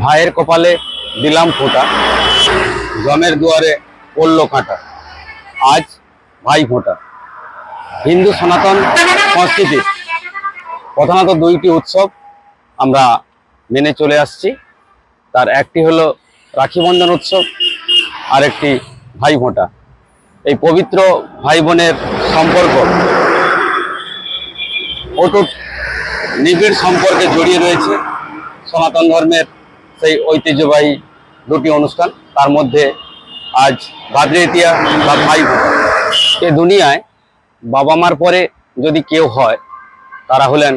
ভাইয়ের কপালে দিলাম ফোঁটা জমের দুয়ারে পড়ল কাঁটা, আজ ভাই ফোঁটা। হিন্দু সনাতন সংস্কৃতির প্রধানত দুইটি উৎসব আমরা মেনে চলে আসছি। তার একটি হলো রাখি বন্ধন উৎসব আর একটি ভাই ফোঁটা। এই পবিত্র ভাই বোনের সম্পর্ক অটুট নিবিড় সম্পর্কে জড়িয়ে রয়েছে সনাতন ধর্মের সেই ঐতিহ্যবাহী দুটি অনুষ্ঠান, তার মধ্যে আজ ভাদ্রেতিয়া বা ভাই এ দুনিয়ায় বাবা মার পরে যদি কেউ হয়, তারা হলেন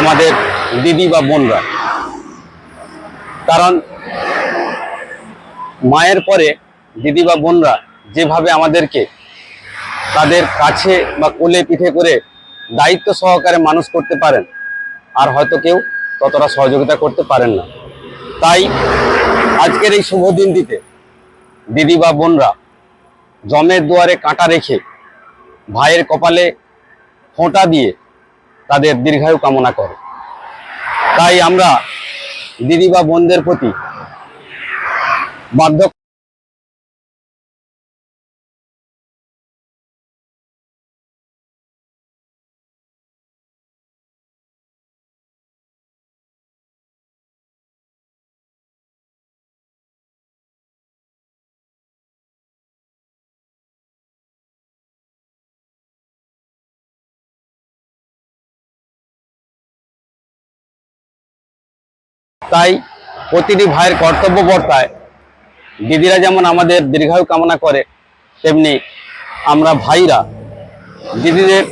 আমাদের দিদি বা বোনরা। কারণ মায়ের পরে দিদি বা বোনরা যেভাবে আমাদেরকে তাদের কাছে বা কোলে পিঠে করে দায়িত্ব সহকারে মানুষ করতে পারেন, আর হয়তো কেউ ততটা সহযোগিতা করতে পারেন না। তাই আজকের এই শুভ দিনটিতে দিদি বা বোনরা জমের দুয়ারে কাঁটা রেখে ভাইয়ের কপালে ফোঁটা দিয়ে তাদের দীর্ঘায়ু কামনা করে। তাই আমরা দিদি বা বোনদের প্রতি বাধ্য তাই প্রতিটি ভাইয়ের কর্তব্য বর্তায়। দিদিরা যেমন আমাদের দীর্ঘায়ু কামনা করে, তেমনি আমরা ভাইরা দিদিদের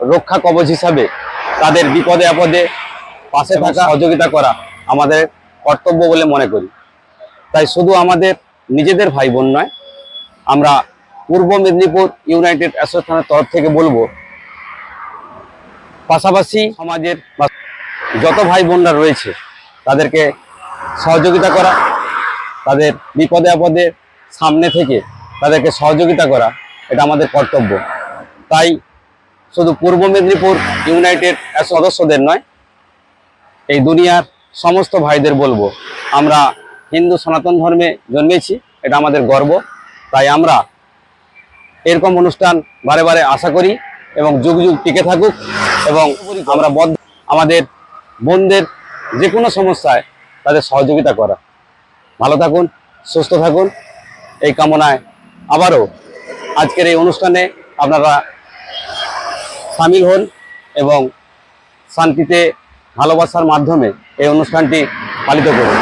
রক্ষা কবচ হিসাবে তাদের বিপদে আপদে পাশে থাকা, সহযোগিতা করা আমাদের কর্তব্য বলে মনে করি। তাই শুধু আমাদের নিজেদের ভাই বোন নয়, আমরা পূর্ব মেদিনীপুর ইউনাইটেড অ্যাসোসিয়েশনের তরফ থেকে বলব, পাশাপাশি সমাজের যত ভাই বোনরা রয়েছে তাদেরকে সহযোগিতা করা, তাদের বিপদে আপদে সামনে থেকে তাদেরকে সহযোগিতা করা, এটা আমাদের কর্তব্য। তাই শুধু পূর্ব মেদিনীপুর ইউনাইটেড সদস্যদের নয়, এই দুনিয়ার সমস্ত ভাইদের বলব, আমরা হিন্দু সনাতন ধর্মে জন্মেছি, এটা আমাদের গর্ব। তাই আমরা এরকম অনুষ্ঠান বারে বারে আশা করি এবং যুগ যুগ টিকে থাকুক এবং আমরা বদ্ধ আমাদের বোনদের যে কোনো সমস্যায় তাদের সহযোগিতা করা। ভালো থাকুন, সুস্থ থাকুন। এই কামনায় আবারও আজকের এই অনুষ্ঠানে আপনারা সামিল হন এবং শান্তিতে ভালোবাসার মাধ্যমে এই অনুষ্ঠানটি পালিত করুন।